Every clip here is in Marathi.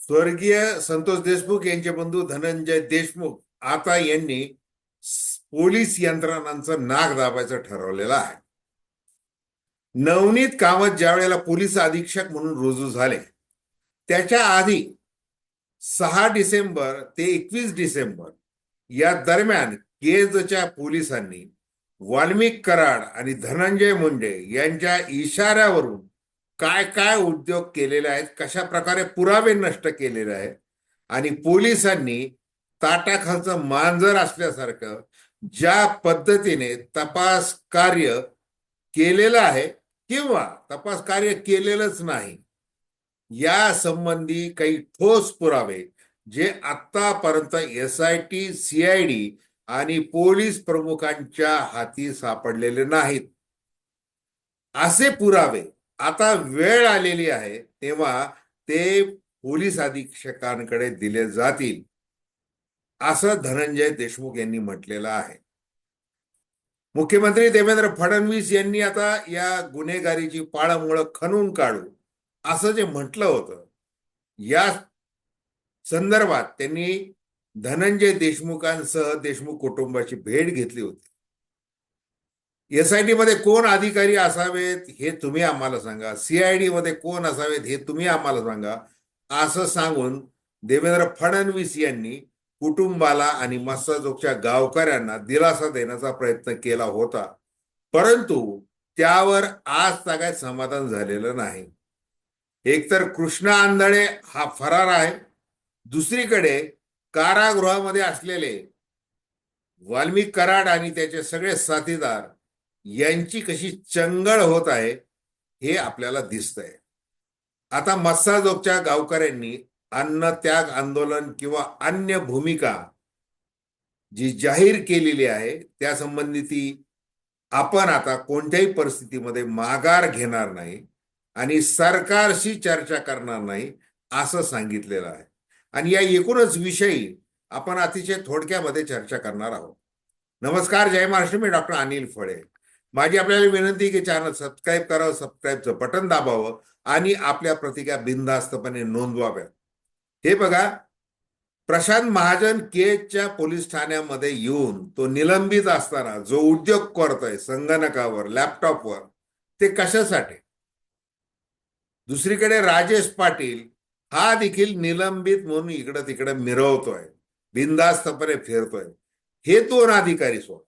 स्वर्गीय संतोष देशमुख यांचे बंधू धनंजय देशमुख आता यांनी पोलीस यंत्रणांचं नाक दाबायचं ठरवलेलं आहे. नवनीत कामत ज्या वेळेला पोलीस अधीक्षक म्हणून रुजू झाले त्याच्या आधी सहा डिसेंबर ते एकवीस डिसेंबर या दरम्यान केजच्या पोलिसांनी वाल्मिक कराड आणि धनंजय मुंडे यांच्या इशाऱ्यावरून काय काय उद्योग केलेले आहेत कशा प्रकारे पुरावे नष्ट केलेले आहेत आणि पोलिसांनी ताटाखालचं मांजर असल्यासारखं ज्या पद्धतीने तपास कार्य केलेलं आहे किंवा तपास कार्य केलेलंच नाही या संबंधी काही ठोस पुरावे जे आतापर्यंत एस आय टी सीआयडी आणि पोलीस प्रमुखांच्या हाती सापडलेले नाहीत. असे पुरावे आता वेळ आलेली आहे तेव्हा ते पोलीस अधीक्षकांकडे दिले जातील असं धनंजय देशमुख यांनी म्हटलेलं आहे. मुख्यमंत्री देवेंद्र फडणवीस यांनी आता या गुन्हेगारीची पाळंमुळं खणून काढू असं जे म्हटलं होतं या संदर्भात त्यांनी धनंजय देशमुखांसह देशमुख कुटुंबाची भेट घेतली होती. एस आय टी मध्ये कोण अधिकारी असावेत हे तुम्ही आम्हाला सांगा. सीआयडी मध्ये कोण असावेत हे तुम्ही आम्हाला सांगा. असं सांगून देवेंद्र फडणवीस यांनी कुटुंबाला आणि मस्ताजोगच्या गावकऱ्यांना दिलासा देण्याचा प्रयत्न केला होता. परंतु त्यावर आज तागायत समाधान झालेलं नाही. एकतर कृष्णा आंधळे हा फरार आहे. दुसरीकडे कारागृहामध्ये असलेले वाल्मिक कराड आणि त्याचे सगळे साथीदार यांची कशी चंगळ होत आहे हे आपल्याला दिसतंय. आता मस्साजोगच्या गावकऱ्यांनी अन्न त्याग आंदोलन किंवा अन्य भूमिका जी जाहीर केलेली आहे त्या ती आपण आता कोणत्याही परिस्थितीमध्ये माघार घेणार नाही आणि सरकारशी चर्चा करणार नाही असं सांगितलेलं आहे. आणि या एकूणच विषयी आपण अतिशय थोडक्यामध्ये चर्चा करणार आहोत. नमस्कार जय महाराष्ट्र मी डॉक्टर अनिल फळे. माझी आपल्याला विनंती की चॅनल सबस्क्राईब करावं सबस्क्राईबचं बटन दाबावं आणि आपल्या प्रतिक्रिया बिनधास्तपणे नोंदवाव्या हे बघा प्रशांत महाजन केजच्या पोलीस ठाण्यामध्ये येऊन तो निलंबित असताना जो उद्योग करतोय संगणकावर लॅपटॉपवर ते कशासाठी? दुसरीकडे राजेश पाटील हा देखील निलंबित म्हणून इकडं तिकडे मिरवतोय बिनधास्तपणे फिरतोय. हे दोन अधिकारी सोड.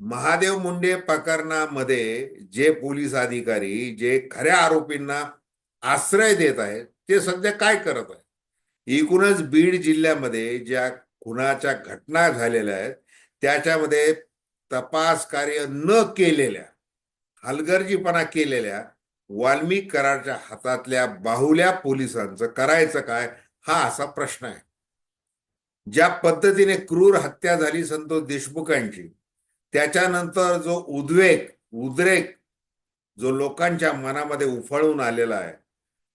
महादेव मुंडे प्रकरणामध्ये जे पोलीस अधिकारी जे खऱ्या आरोपींना आश्रय देत आहेत ते सध्या काय करत आहे एकूणच बीड जिल्ह्यामध्ये ज्या खुनाच्या घटना झालेल्या आहेत त्याच्यामध्ये तपास कार्य न केलेल्या हलगर्जीपणा केलेल्या वाल्मिक कराडच्या हातातल्या बाहुल्या पोलिसांचं करायचं काय? हा असा प्रश्न आहे. ज्या पद्धतीने क्रूर हत्या झाली संतोष देशमुखांची त्याच्यानंतर जो उद्वेग उद्रेक जो लोकांच्या मनामध्ये उफाळून आलेला आहे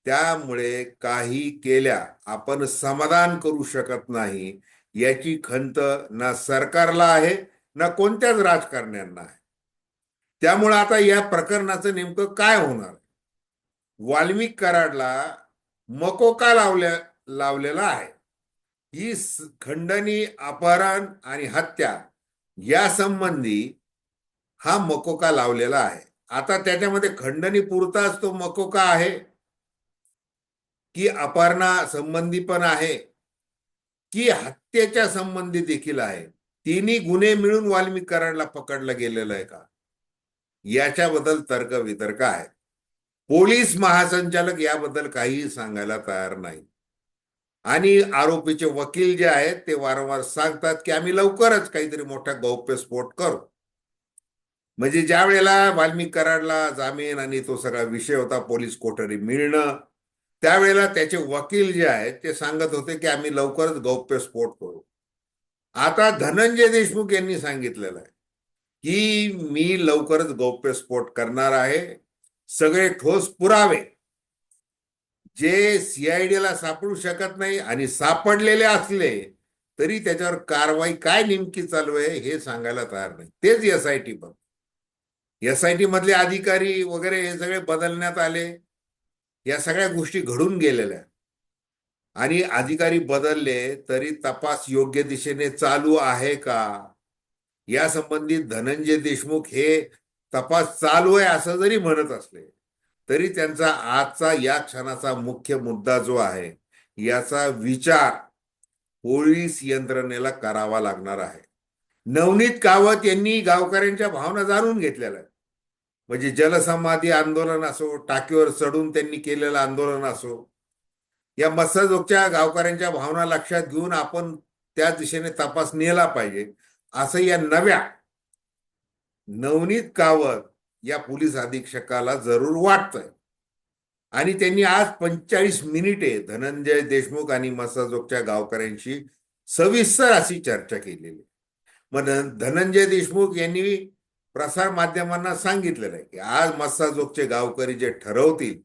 त्यामुळे काही केल्या आपण समाधान करू शकत नाही याची खंत ना सरकारला आहे ना कोणत्याच राजकारण्यांना आहे. त्यामुळे आता या प्रकरणाचं नेमकं काय होणार? वाल्मिक कराडला मकोका लावल्या लावलेला आहे? ही खंडणी अपहरण आणि हत्या या संबंधी हा मकोका लावलेला आहे. आता त्याच्यामध्ये खंडणी पुरताच तो मकोका आहे की अपर्णा संबंधी पण आहे की हत्येच्या संबंधी देखील आहे. तिन्ही गुन्हे मिळून वाल्मिक कराडला पकडलं गेलेलं आहे का? याच्याबद्दल तर्क वितर्क आहे. पोलीस महासंचालक याबद्दल काहीही सांगायला तयार नाही. आणि आरोपीचे वकील जे आहेत ते वारंवार सांगतात की आम्ही लवकरच काहीतरी मोठा गौप्यस्फोट करू. म्हणजे ज्या वेळेला वाल्मिक कराडला जामीन आणि तो सगळा विषय होता पोलीस कोठडी मिळणं त्यावेळेला त्याचे वकील जे आहेत ते सांगत होते की आम्ही लवकरच गौप्यस्फोट करू. आता धनंजय देशमुख यांनी सांगितलेलं आहे की मी लवकरच गौप्यस्फोट करणार आहे. सगळे ठोस पुरावे जे सीआयडीला सापडू शकत नाही आणि सापडलेले असले तरी त्याच्यावर कारवाई काय नेमकी चालू आहे हे सांगायला तयार नाही. तेच एस आय टी बघ. एस आय टी मधले अधिकारी वगैरे हे सगळे बदलण्यात आले. या सगळ्या गोष्टी घडून गेलेल्या. आणि अधिकारी बदलले तरी तपास योग्य दिशेने चालू आहे का? या संबंधित धनंजय देशमुख हे तपास चालू आहे असं जरी म्हणत असले तरी त्यांचा आजचा या क्षणाचा मुख्य मुद्दा जो आहे याचा विचार पोलीस यंत्रणेला करावा लागणार आहे. नवनीत कावत यांनी गावकऱ्यांच्या भावना जाणून घेतलेल्या आहेत. म्हणजे जलसमाधी आंदोलन असो टाकीवर चढून त्यांनी केलेलं आंदोलन असो या मत्स्यजोगच्या गावकऱ्यांच्या भावना लक्षात घेऊन आपण त्या दिशेने तपास नेला पाहिजे. असं या नव्या नवनीत कावत या पोलीस अधीक्षकाला जरूर वाटतंय. आणि त्यांनी आज पंचेचाळीस मिनिटे धनंजय देशमुख आणि मसाजोगच्या गावकऱ्यांशी सविस्तर अशी चर्चा केलेली. मग धनंजय देशमुख यांनी प्रसार माध्यमांना सांगितलेलं आहे की आज मस्साजोगचे गावकरी जे ठरवतील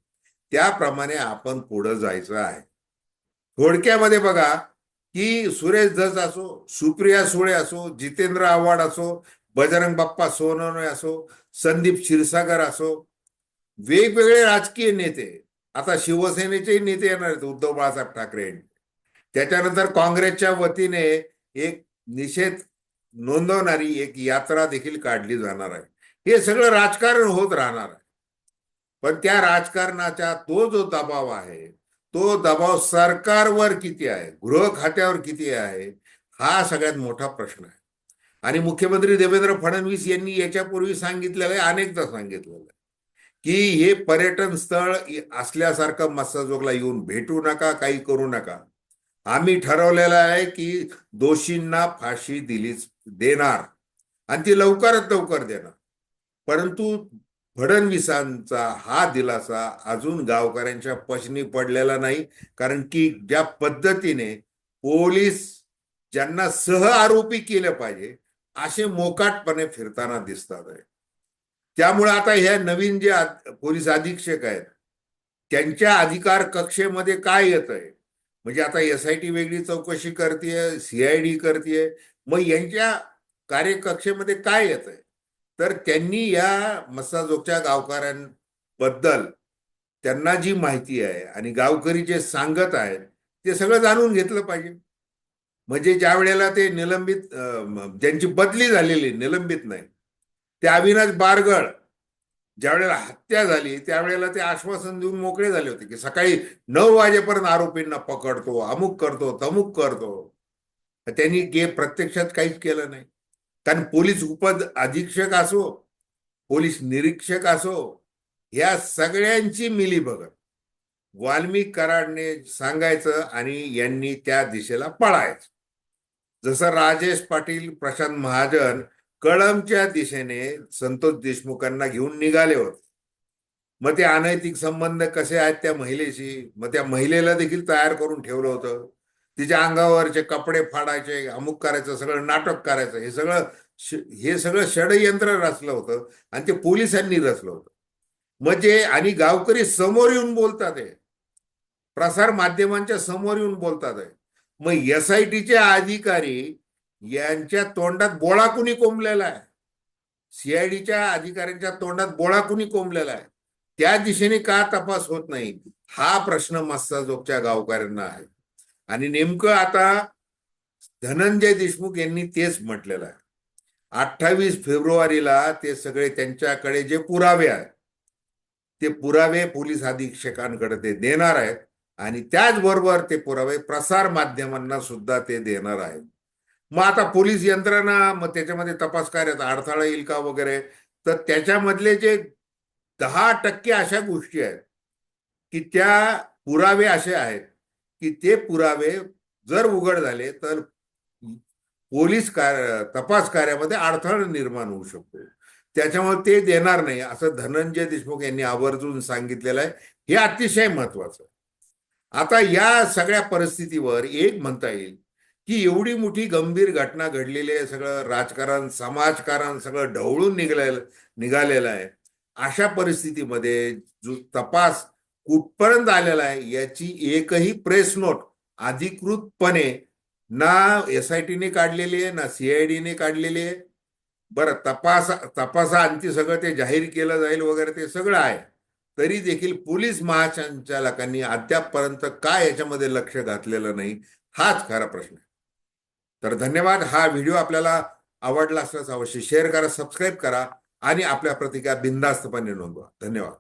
त्याप्रमाणे आपण पुढे जायचं आहे. थोडक्यामध्ये बघा की सुरेश धस असो सुप्रिया सुळे असो जितेंद्र आव्हाड असो बजरंग बाप्पा सोनवणे असो संदीप क्षीरसागर असो वेगवेगळे राजकीय नेते. आता शिवसेनेचेही नेते येणार आहेत उद्धव बाळासाहेब ठाकरे त्याच्यानंतर काँग्रेसच्या वतीने एक निषेध नोंदवणारी एक यात्रा देखील काढली जाणार आहे. हे सगळं राजकारण होत राहणार आहे. पण त्या राजकारणाचा तो जो दबाव आहे तो दबाव सरकारवर किती आहे गृह खात्यावर किती आहे हा सगळ्यात मोठा प्रश्न आहे. आणि मुख्यमंत्री देवेंद्र फडणवीस यांनी याच्यापूर्वी सांगितलेलं आहे अनेकदा सांगितलेलं आहे की हे पर्यटन स्थळ असल्यासारखं मस्साजोगला येऊन भेटू नका काही करू नका. आम्ही ठरवलेलं आहे की दोषींना फाशी दिलीच देणार आणि ती लवकरात लवकर देणार. परंतु फडणवीसांचा हा दिलासा अजून गावकऱ्यांच्या पचनी पडलेला नाही कारण की ज्या पद्धतीने पोलीस ज्यांना सह आरोपी केलं पाहिजे असे मोकाटपणे फिरताना दिसतात आहे. त्यामुळे आता ह्या नवीन जे पोलीस अधीक्षक आहेत त्यांच्या अधिकार कक्षेमध्ये काय येत आहे? म्हणजे आता एस आय टी वेगळी चौकशी करते सीआयडी करते मग यांच्या कार्यकक्षेमध्ये काय येत आहे? तर त्यांनी या मस्साजोगच्या गावकऱ्यांबद्दल त्यांना जी माहिती आहे आणि गावकरी जे सांगत आहेत ते सगळं जाणून घेतलं पाहिजे. म्हणजे ज्या वेळेला ते निलंबित ज्यांची बदली झालेली निलंबित नाही. ते अविनाश बारगळ ज्या वेळेला हत्या झाली त्यावेळेला ते आश्वासन देऊन मोकळे झाले होते की सकाळी नऊ वाजेपर्यंत आरोपींना पकडतो अमुक करतो तमुक करतो. त्यांनी गे प्रत्यक्षात काहीच केलं नाही. कारण पोलीस उपद अधीक्षक असो पोलीस निरीक्षक असो या सगळ्यांची मिली बघत वाल्मिक कराडने सांगायचं आणि यांनी त्या दिशेला पळायचं. जसं राजेश पाटील प्रशांत महाजन कळमच्या दिशेने संतोष देशमुखांना घेऊन निघाले होते. मग ते अनैतिक संबंध कसे आहेत त्या महिलेशी? मग त्या महिलेला देखील तयार करून ठेवलं होतं. तिच्या अंगावरचे कपडे फाडायचे अमुक करायचं सगळं नाटक करायचं हे सगळं हे सगळं षडयंत्र रचलं होतं आणि ते पोलिसांनी रचलं होतं. म्हणजे आणि गावकरी समोर येऊन बोलतात आहे प्रसार माध्यमांच्या समोर येऊन बोलतात आहे मग एस आय टीचे अधिकारी यांच्या तोंडात बोळा कुणी कोंबलेला आहे? सीआयडीच्या अधिकाऱ्यांच्या तोंडात बोळा कुणी कोंबलेला आहे? त्या दिशेने का तपास होत नाही? हा प्रश्न मस्ताजोगच्या गावकऱ्यांना आहे. आणि नेमकं आता धनंजय देशमुख यांनी तेच म्हटलेलं आहे. अठ्ठावीस फेब्रुवारीला ते सगळे त्यांच्याकडे जे पुरावे आहेत ते पुरावे पोलीस अधीक्षकांकडे ते देणार आहेत. आणि त्याचबरोबर ते पुरावे प्रसार माध्यमांना सुद्धा ते देणार आहेत. मग आता पोलीस यंत्रणा मग त्याच्यामध्ये तपास कार्यात अडथळा येईल का वगैरे? तर त्याच्यामधले जे दहा टक्के अशा गोष्टी आहेत की त्या पुरावे असे आहेत की ते पुरावे जर उघड झाले तर पोलीस कार्य तपास कार्यामध्ये अडथळा निर्माण होऊ शकतो. त्याच्यामुळे ते देणार नाही असं धनंजय देशमुख यांनी आवर्जून सांगितलेलं आहे. हे अतिशय महत्वाचं आहे. आता या सगळ्या परिस्थितीवर एक म्हणता येईल की एवढी मोठी गंभीर घटना घडलेली आहे सगळं राजकारण समाजकारण सगळं ढवळून निघालेलं निघालेलं आहे. अशा परिस्थितीमध्ये जो तपास कुठपर्यंत आलेला आहे याची एकही प्रेस नोट अधिकृतपणे ना एस आय टीने काढलेली आहे ना सीआयडीने काढलेली आहे. बरं तपास तपासा आणखी सगळं ते जाहीर केलं जाईल वगैरे ते सगळं आहे. तरी देखील पोलीस महासंचालकांनी अद्यापपर्यंत काय याच्यामध्ये लक्ष घातलेलं नाही हाच खरा प्रश्न आहे. तर धन्यवाद. हा व्हिडिओ आपल्याला आवडला असल्यास अवश्य शेअर करा सबस्क्राईब करा आणि आपल्या प्रतिक्रिया बिनधास्तपणे नोंदवा. धन्यवाद.